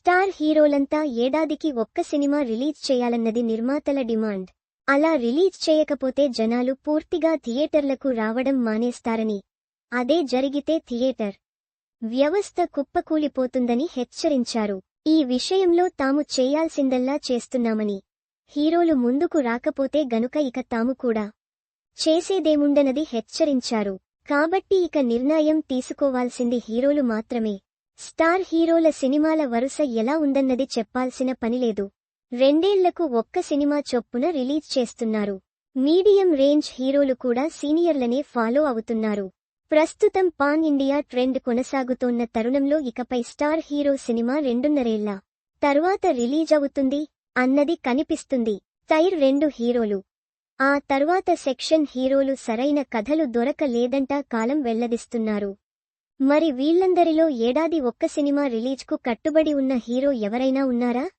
Star హీరోలంతా ఏడాదికి ఒక్క cinema release చేయాలన్నది నిర్మాతల డిమాండ్. అలా రిలీజ్ చేయకపోతే జనాలు పూర్తిగా థియేటర్లకు రావడం మానేస్తారని. అదే జరిగితే థియేటర్ వ్యవస్థ కుప్పకూలిపోతుందని హెచ్చరించారు. ఈ విషయంలో తాము చేయాల్సిందల్లా చేస్తున్నామని. హీరోలు ముందుకు రాకపోతే గనుక ఇక తాము కూడా చేసేదేముండనది హెచ్చరించారు. కాబట్టి ఇక నిర్ణయం తీసుకోవాల్సింది హీరోలు మాత్రమే. స్టార్ హీరోల సినిమాల వరుస ఎలా ఉందన్నది చెప్పాల్సిన పనిలేదు రెండేళ్ళకు ఒక్క సినిమా చొప్పున రిలీజ్ చేస్తున్నారు. మీడియం రేంజ్ హీరోలు కూడా సీనియర్లనే ఫాలో అవుతున్నారు. ప్రస్తుతం పాన్ ఇండియా ట్రెండ్ కొనసాగుతోన్న తరుణంలో ఇకపై స్టార్ హీరో సినిమా రెండున్నరేళ్ళ తర్వాత రిలీజ్ అవుతుంది అన్నది కనిపిస్తుంది. టైర్ రెండు హీరోలు. ఆ తర్వాత సెక్షన్ హీరోలు సరైన కథలు దొరకలేదంటా కాలం వెల్లదిస్తున్నారు మరి వీళ్ళందరిలో ఏడాది ఒక్క సినిమా రిలీజ్కు కట్టుబడి ఉన్న హీరో ఎవరైనా ఉన్నారా?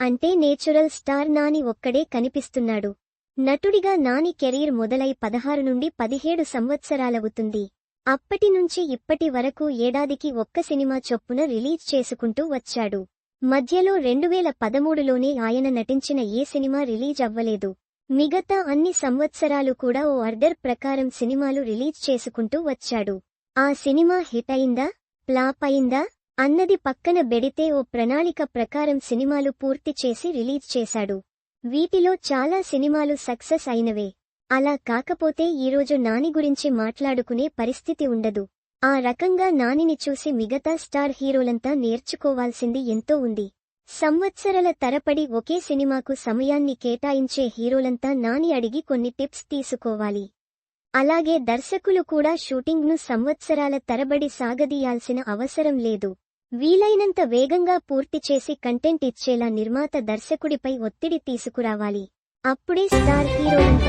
అంటే నేచురల్ స్టార్ నాని ఒక్కడే కనిపిస్తున్నాడు. నటుడిగా నాని కెరీర్ మొదలై పదహారు నుండి పదిహేడు సంవత్సరాలవుతుంది. అప్పటి నుంచి ఇప్పటి వరకు ఏడాదికి ఒక్క సినిమా చొప్పున రిలీజ్ చేసుకుంటూ వచ్చాడు. మధ్యలో రెండువేల పదమూడులోనే ఆయన నటించిన ఏ సినిమా రిలీజ్ అవ్వలేదు. మిగతా అన్ని సంవత్సరాలు కూడా ఓ ఆర్డర్ ప్రకారం సినిమాలు రిలీజ్ చేసుకుంటూ వచ్చాడు. ఆ సినిమా హిట్ అయిందా? ప్లాప్ అయిందా? అన్నది పక్కన బెడితే ఓ ప్రణాళిక ప్రకారం సినిమాలు పూర్తి చేసి రిలీజ్ చేశాడు. వీటిలో చాలా సినిమాలు సక్సెస్ అయినవే. అలా కాకపోతే ఈరోజు నాని గురించి మాట్లాడుకునే పరిస్థితి ఉండదు. ఆ రకంగా నానిని చూసి మిగతా స్టార్ హీరోలంతా నేర్చుకోవాల్సింది ఎంతో ఉంది. సంవత్సరాల తరపడి ఒకే సినిమాకు సమయాన్ని కేటాయించే హీరోలంతా నాని అడిగి కొన్ని టిప్స్ తీసుకోవాలి. అలాగే దర్శకులు కూడా షూటింగ్ను సంవత్సరాల తరబడి సాగదీయాల్సిన అవసరం లేదు. వీలైనంత వేగంగా పూర్తి చేసి కంటెంట్ ఇచ్చేలా నిర్మాత దర్శకుడిపై ఒత్తిడి తీసుకురావాలి. అప్పుడే స్టార్ హీరోలంతా